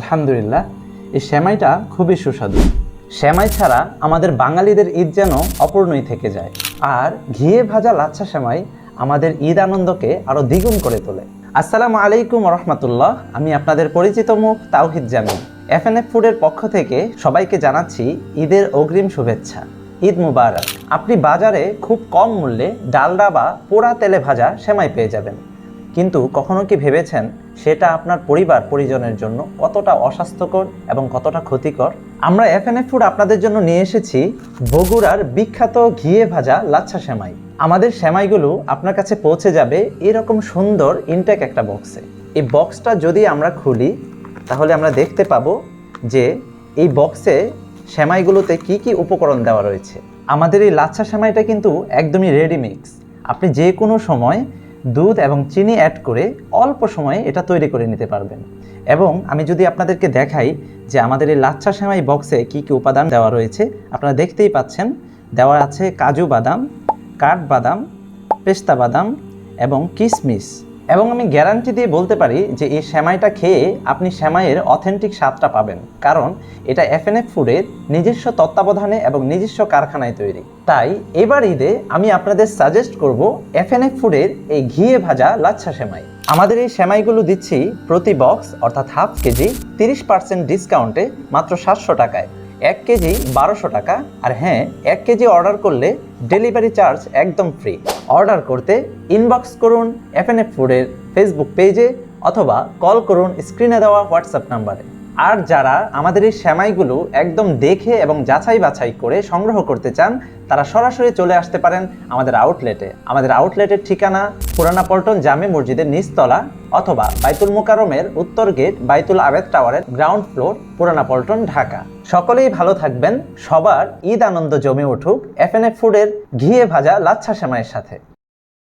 আলহামদুলিল্লাহ, এই সেমাইটা খুবই সুস্বাদু। সেমাই ছাড়া আমাদের বাঙালিদের ঈদ যেন অপূর্ণই থেকে যায়। আর ঘিয়ে ভাজা লাচ্ছা সেমাই আমাদের ঈদ আনন্দকে আরও দ্বিগুণ করে তোলে। আসসালামু আলাইকুম রহমতুল্লাহ, আমি আপনাদের পরিচিত মুখ তাওহিদ জামিন এফ ফুডের পক্ষ থেকে সবাইকে জানাচ্ছি ঈদের অগ্রিম শুভেচ্ছা। ঈদ মুবারক। আপনি বাজারে খুব কম মূল্যে ডালডা বা পোড়া তেলে ভাজা সেমাই পেয়ে যাবেন। কিন্তু কখনো কি ভেবেছেন সেটা আপনার পরিবার পরিজনের জন্য কতটা অস্বাস্থ্যকর এবং কতটা ক্ষতিকর? আমরা এফএনএফ ফুড আপনাদের জন্য নিয়ে এসেছি বগুড়ার বিখ্যাত ঘিয়ে ভাজা লাচ্ছা সেমাই। আমাদের সেমাইগুলো আপনার কাছে পৌঁছে যাবে এরকম সুন্দর ইনটেক একটা বক্সে এই বক্সটা যদি আমরা খুলি, তাহলে আমরা দেখতে পাবো যে এই বক্সে সেমাইগুলোতে কি কি উপকরণ দেওয়া রয়েছে। আমাদের এই লাচ্ছা সেমাইটা কিন্তু একদমই রেডি মিক্স আপনি যে কোনো সময় দুধ এবং চিনি অ্যাড করে অল্প সময়ে এটা তৈরি করে নিতে পারবেন। এবং আমি যদি আপনাদেরকে দেখাই যে আমাদের এই লাচ্ছা সেমাই বক্সে কি কি উপাদান দেওয়া রয়েছে, আপনারা দেখতেই পাচ্ছেন দেওয়া আছে কাজু বাদাম কাঠবাদাম পেস্তা বাদাম এবং কিশমিশ এবং আমি গ্যারান্টি দিয়ে বলতে পারি যে এই সেমাইটা খেয়ে আপনি সেমাইয়ের অথেন্টিক স্বাদটা পাবেন। কারণ এটা এফএনএফ ফুডের নিজস্ব তত্ত্বাবধানে এবং নিজস্ব কারখানায় তৈরি। তাই এবার ঈদে আমি আপনাদের সাজেস্ট করব এফএনএফ ফুডের এই ঘিয়ে ভাজা লাচ্ছা সেমাই আমাদের এই সেমাইগুলো দিচ্ছি প্রতি বক্স অর্থাৎ হাফ কেজি, তিরিশ পার্সেন্ট ডিসকাউন্টে মাত্র সাতশো টাকায়। এক কেজি বারোশো টাকা, আর হ্যাঁ এক কেজি অর্ডার করলে ডেলিভারি চার্জ একদম ফ্রি অর্ডার করতে ইনবক্স করুন এফএনএফ ফুডের ফেসবুক পেজে অথবা কল করুন স্ক্রিনে দেওয়া হোয়াটসঅ্যাপ নাম্বারে আর যারা আমাদের এই শ্যামাইগুলো একদম দেখে এবং যাচাই বাছাই করে সংগ্রহ করতে চান, তারা সরাসরি চলে আসতে পারেন আমাদের আউটলেটে আমাদের আউটলেটের ঠিকানা পুরানা পল্টন জামে মসজিদের নিচতলা অথবা বাইতুল মোকারমের উত্তর গেট বাইতুল আবেদ টাওয়ারের গ্রাউন্ড ফ্লোর পুরানা পল্টন ঢাকা। সকলেই ভালো থাকবেন। সবার ঈদ আনন্দ জমে উঠুক। এফএনএফ ফুডের ঘিয়ে ভাজা লাচ্ছা শ্যামাইয়ের সাথে।